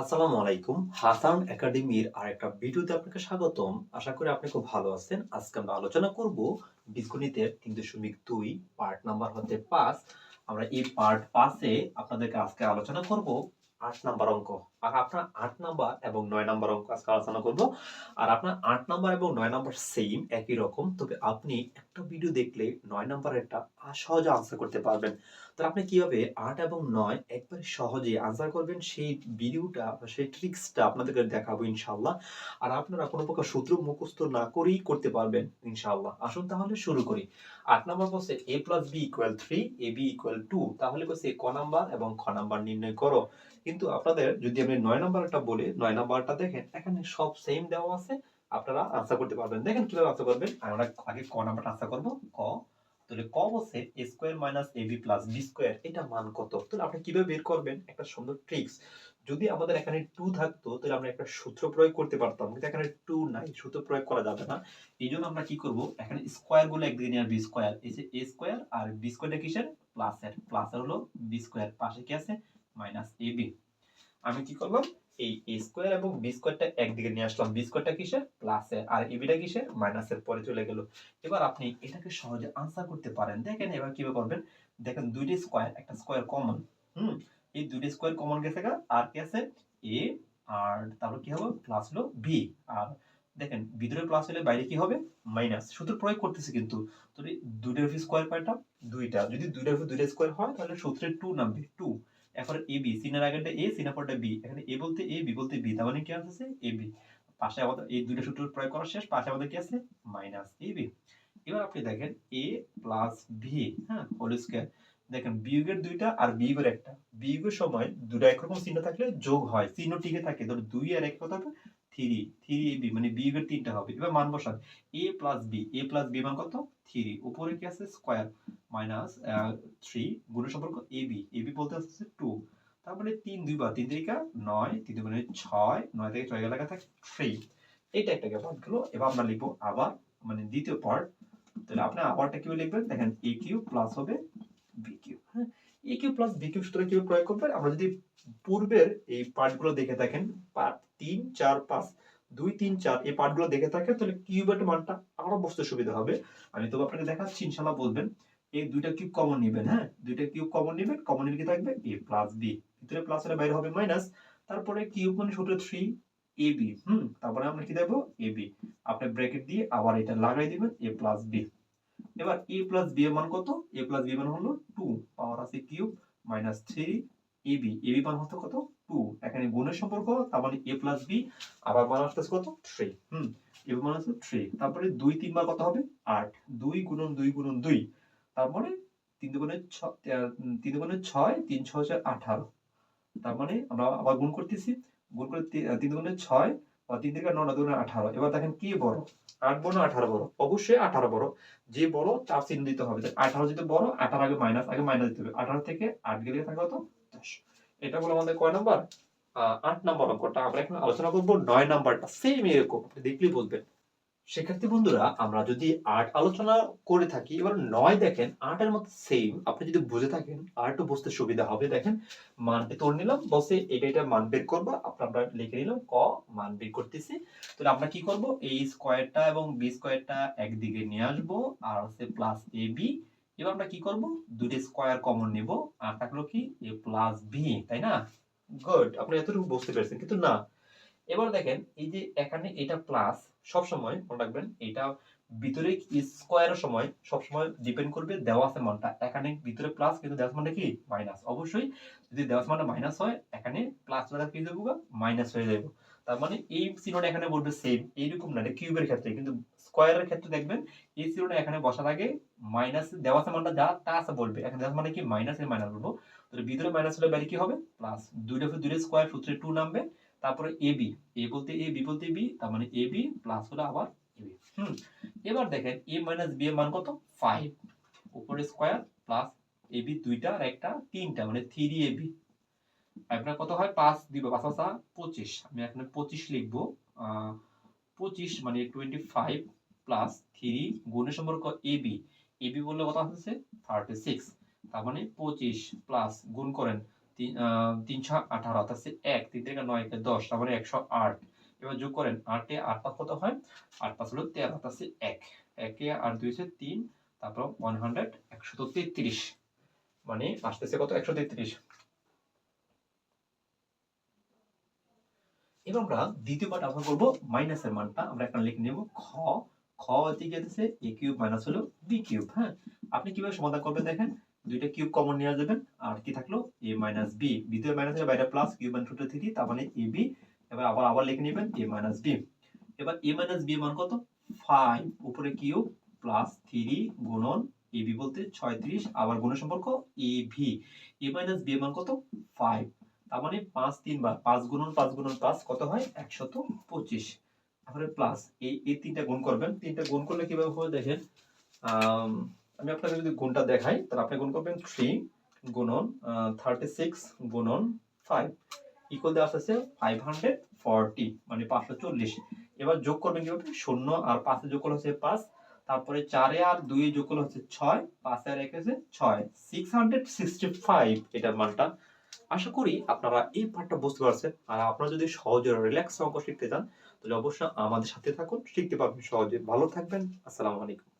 আসসালামু আলাইকুম। হাসান একাডেমির আর একটা ভিডিওতে আপনাকে স্বাগতম। আশা করি আপনি খুব ভালো আছেন। আজকে আমরা আলোচনা করব বীজগণিতের তিন দশমিক দুই পার্ট নাম্বার হতে পাঁচ। আমরা এই পার্ট পাঁচে আপনাদেরকে আজকে আলোচনা করব আট নাম্বার অঙ্ক। আর আপনার আট নাম্বার এবং নয় নাম্বার অঙ্ক আজকে আলোচনা করব। আর আপনার আট নাম্বার এবং নয় নাম্বার সেম একই রকম। তবে আপনি একটা ভিডিও দেখলে নয় নাম্বারেরটা সহজে আনসার করতে পারবেন। তো আপনি কীভাবে আট এবং নয় একবারে সহজে আনসার করবেন, সেই ভিডিওটা সেই ট্রিক্সটা আপনাদেরকে দেখাবো ইনশাল্লাহ আর আপনারা কোনো প্রকার সূত্র মুখস্থ না করেই করতে পারবেন ইনশাল্লাহ আসুন তাহলে শুরু করি। আট নাম্বার বলছে A plus B equal three A B equal two তাহলে বলছে ক নাম্বার এবং খ নাম্বার নির্ণয় করো। কিন্তু আপনাদের যদি আমি নয় নাম্বারটা বলি নয় নাম্বারটা দেখেন, এখানে সব সেম দেওয়া আছে, আপনারা আনসার করতে পারবেন। দেখেন কীভাবে আনসার করবেন? আমরা আগে ক নাম্বারটা আনসার করব। ক তাহলে ক বসে A square minus A B plus B square এটা মান কত? তাহলে আপনি কীভাবে বের করবেন? একটা সুন্দর ট্রিক্স যদি আমাদের এখানে টু থাকতো, তাহলে আমরা একটা সূত্র প্রয়োগ করতে পারতাম, কিন্তু এখানে টু নাই, সূত্র প্রয়োগ করা যাবে না। এই জন্য আমরা কি করব? এখানে স্কোয়ারগুলো একদিকে নিয়ে বি স্কোয়ার এই যে এ স্কোয়ার আর বি স্কোয়ারটা কিসের? প্লাসের প্লাসের হলো বি স্কোয়ার পাশে কি আছে? মাইনাস এ বি আমি কি করলাম এই স্কোয়ার এবং বি স্কোয়ারটা একদিকে নিয়ে আসলাম। বি স্কোয়ারটা কিসের? প্লাসের আর এবিটা কিসের? মাইনাসের পরে চলে গেল। এবার আপনি এটাকে সহজে আনসার করতে পারেন। দেখেন এবার কীভাবে করবেন। দেখেন দুইটা স্কোয়ার একটা স্কোয়ার কমন হুম? এই দুইটা স্কোয়ার কমন গেছে আর কি আছে? এ আর তারপর কি হবে? প্লাস হলো বি আর দেখেন, ভিতরে প্লাস হলে বাইরে কি হবে? মাইনাস সূত্র প্রয়োগ করতেছে কিন্তু। তো দুইটার স্কোয়ার পাইটা দুইটা। যদি দুইটার দুইটা স্কোয়ার হয়, তাহলে সূত্রে টু নামবে। টু এখন এ বি সিনের আগেরটা এ সিনের পরটা বি। এখানে এ বলতে এ, বি বলতে বি, তার মানে কি আছে? A B. পাশে আমাদের এই দুইটা সূত্র প্রয়োগ করা শেষ, পাশে আমাদের কি আছে? Minus A B. এবার আপনি দেখেন এ প্লাস ভি হ্যাঁ হোল স্কয়ার। দেখেন বিয়োগের দুইটা আর বিয়োগের একটা। বিয়োগের সময় দুটা একরকম চিহ্ন থাকলে যোগ হয়, চিহ্ন টিকে থাকে। ধর দুই আর এক কত হবে? থ্রি থ্রি এ বি মানে বিয়োগের তিনটা হবে। এবার মান বসান। A plus B, A plus B মান কত? থ্রি। উপরে কি আছে? স্কোয়ার মাইনাস থ্রি গুণ সম্পর্ক এ বি। এ বি বলতে আসছে টু তারপরে তিন দুইবার তিন থেকে নয়, তিন দুগুণে ছয়, নয় থেকে ছয় গেলে থাকে থ্রি এইটা একটা বাদ গেল এবার আমরা লিখব আবার মানে দ্বিতীয় পার্ট তাহলে আপনি আবারটা কীভাবে লিখবেন? দেখেন এ কিউ প্লাস হবে বি কিউ হ্যাঁ? A cube plus B cube সূত্র কীভাবে প্রয়োগ করবেন? আমরা যদি পূর্বের এই পার্টগুলো দেখে থাকেন পার্ট তিন, চার, পাঁচ। দুই, তিন, চার, এই পার্টগুলো দেখে থাকেন, তাহলে কিউবের মানটা আরও বুঝতে সুবিধা হবে। আমি তো আপনাকে দেখাচ্ছি ইনশাল্লাহ বলবেন, এই দুইটা কিউব কমন নেবেন হ্যাঁ? দুইটা কিউব কমন নেবেন কমন নিলে কি থাকবে? এ প্লাস বি ভিতরে প্লাস হলে বাইরে হবে মাইনাস তারপরে কিউব মানে সূত্র থ্রি এ বি হুম? তারপরে আমরা কি দেবো? এ বি আপনি ব্র্যাকেট দিয়ে আবার এটা লাগাই দিবেন এ প্লাস বি এবার এ প্লাস বি এর মান কত? এ প্লাস বি মান হলো টু পাওয়ার আছে cube minus three A B A B মান হতো কত? টু এখানে গুণের সম্পর্ক, তার মানে এ প্লাস বি আবার মান আসতেছে কত? থ্রি হুম এ মান হচ্ছে থ্রি তারপরে দুই তিনবার কত হবে? আট, দুই গুণন দুই গুণন দুই, তারপরে তিন দুগুণে তিন দুগুণে ছয়, তিন ছয় হচ্ছে আঠারো, তার মানে আমরা আবার গুণ করতেছি, গুণ করে তিন দুগুণে ছয় বা তিন থেকে নয় দুগুণে আঠারো, এবার দেখেন কি বড়? আট বড় আঠারো বড়? অবশ্যই আঠারো বড়, যে বড় তার চিহ্ন দিতে হবে আঠারো যদি বড়, আঠারো আগে মাইনাস আগে মাইনাস দিতে হবে, আঠারো থেকে আট গেলে থাকে কত? দশ এটা হলো আমাদের কয় নাম্বার? আট নাম্বার অঙ্কটা। আমরা এখন আলোচনা করব নয় নাম্বারটা। সেম এরকম আপনি দেখলেই বলবেন শিক্ষার্থী বন্ধুরা, আমরা যদি আট আলোচনা করে থাকি, এবার নয় দেখেন, আটের মতো সেম আপনি যদি বুঝে থাকেন আটও বুঝতে সুবিধা হবে। দেখেন মান তোর নিলাম। বসে এটা এটা মান বের করব। আমরা লিখে নিলাম ক, মান বের করতেছি। তাহলে আমরা কি করব? এই স্কোয়ারটা এবং বি স্কোয়ারটা একদিকে নিয়ে আসব। আর হচ্ছে প্লাস এ বি এবার আমরা কি করব? দুটি স্কোয়ার কমন নেব। আর থাকল কি? এ প্লাস বি তাই না? গুড আপনি এতটুকু বুঝতে পেরেছেন, কিন্তু না। এবার দেখেন, এই যে এখানে এটা প্লাস সব সময় মনে রাখবেন, এটা ভিতরে স্কোয়ারের সময় সব সময় ডিপেন্ড করবে দেওয়া আছে মানটা। এখানে ভিতরে প্লাস কিন্তু দেওয়া মানটা কি? মাইনাস অবশ্যই, যদি দেওয়া মানটা মাইনাস হয়, এখানে প্লাস কি দেবো মাইনাস হয়ে যাবে। তার মানে এই চিহ্নটা এখানে বলবে সেম এইরকম না কিউবের ক্ষেত্রে। কিন্তু স্কোয়ারের ক্ষেত্রে দেখবেন, এই চিহ্নটা এখানে বসার আগে মাইনাস দেওয়া আছে মানটা যা, তা আছে বলবে। এখানে দেওয়া মানে কি? মাইনাস এর মাইনাস বলব। তাহলে ভিতরে মাইনাস হলে বাইরে কি হবে? প্লাস দুইটা দুইটা স্কোয়ার সূত্রে টু নামবে। তারপরে এ বি এ বলতে এ বি বলতে বি তার মানে এ বি প্লাস হলো আবার এ হুম, এবার দেখেন এ মাইনাস বি এর মান কত? ফাইভ উপরে স্কোয়ার প্লাস এ বি দুইটা আর একটা তিনটা মানে থ্রি বি আপনার কত হয়? পাঁচ দিব। পাঁচ পাঁচা পঁচিশ। আমি এখানে পঁচিশ লিখব। পঁচিশ মানে টোয়েন্টি ফাইভ প্লাস থ্রি গুণের সম্পর্ক এ বি বললে কত আসছে থার্টি সিক্স তার মানে পঁচিশ প্লাস গুণ করেন তিনশো আঠারো অর্থাৎ হচ্ছে এক, তিন থেকে নয় দশ তারপরে একশো আট। এবার যোগ করেন, আটে আট পাঁচ কত হয়? আট পাঁচ হলো তেরো অর্থাৎ এক। একে আর দুই হচ্ছে তিন, তারপর ওয়ান হান্ড্রেড একশো তেত্রিশ। মানে আসতেছে কত? একশো তেত্রিশ। এবার আমরা দ্বিতীয় পার্ট আবার করব মাইনাসের মানটা। আমরা একটা লিখে নেব, খ। খ দিকে দিচ্ছে এ কিউব মাইনাস হলো বি কিউব হ্যাঁ? আপনি কীভাবে সমাধান করবেন দেখেন? দুইটা কিউব কমন নিয়ে যাবেন, আর কি থাকল? এ মাইনাস বি দ্বিতীয় মাইনাস এর বাইরে প্লাস কিউব মানে টু থ্রি তার মানে এ বি এবার আবার আবার লিখে নেবেন এ মাইনাস বি এবার এ মাইনাস বি মান কত? ফাইভ উপরে কিউব প্লাস থ্রি গুণন এ বি বলতে ছয়ত্রিশ, আবার গুণের সম্পর্ক A B A minus B মান কত? ফাইভ তার মানে পাঁচ তিনবার পাঁচ গুণন পাঁচ গুণন পাঁচ কত হয়? একশত পঁচিশ। তারপরে প্লাস এই এই তিনটা গুণ করবেন। তিনটা গুণ করলে কীভাবে হবে দেখেন আম, আপনাকে যদি গুণটা দেখাই তাহলে আপনি গুণ করবেন থ্রি গুণন থার্টি সিক্স গুণন ফাইভ ইকুয়াল দেওয়া আসছে ফাইভ হান্ড্রেড ফর্টি মানে পাঁচশো চল্লিশ। এবার যোগ করবেন কীভাবে? শূন্য আর পাঁচে যোগ করলে হচ্ছে পাঁচ তারপরে চারে আর দুই যোগ করলে হচ্ছে ছয় পাঁচে আর এক হচ্ছে ছয়। সিক্স হান্ড্রেড সিক্সটি ফাইভ এটার মানটা। আশা করি আপনারা এই পার্টটা বুঝতে পারছেন। আর আপনারা যদি সহজে রিল্যাক্স অঙ্ক শিখতে চান, তাহলে অবশ্যই আমাদের সাথে থাকুন। শিখতে পারবেন সহজে। ভালো থাকবেন। আসসালামু আলাইকুম।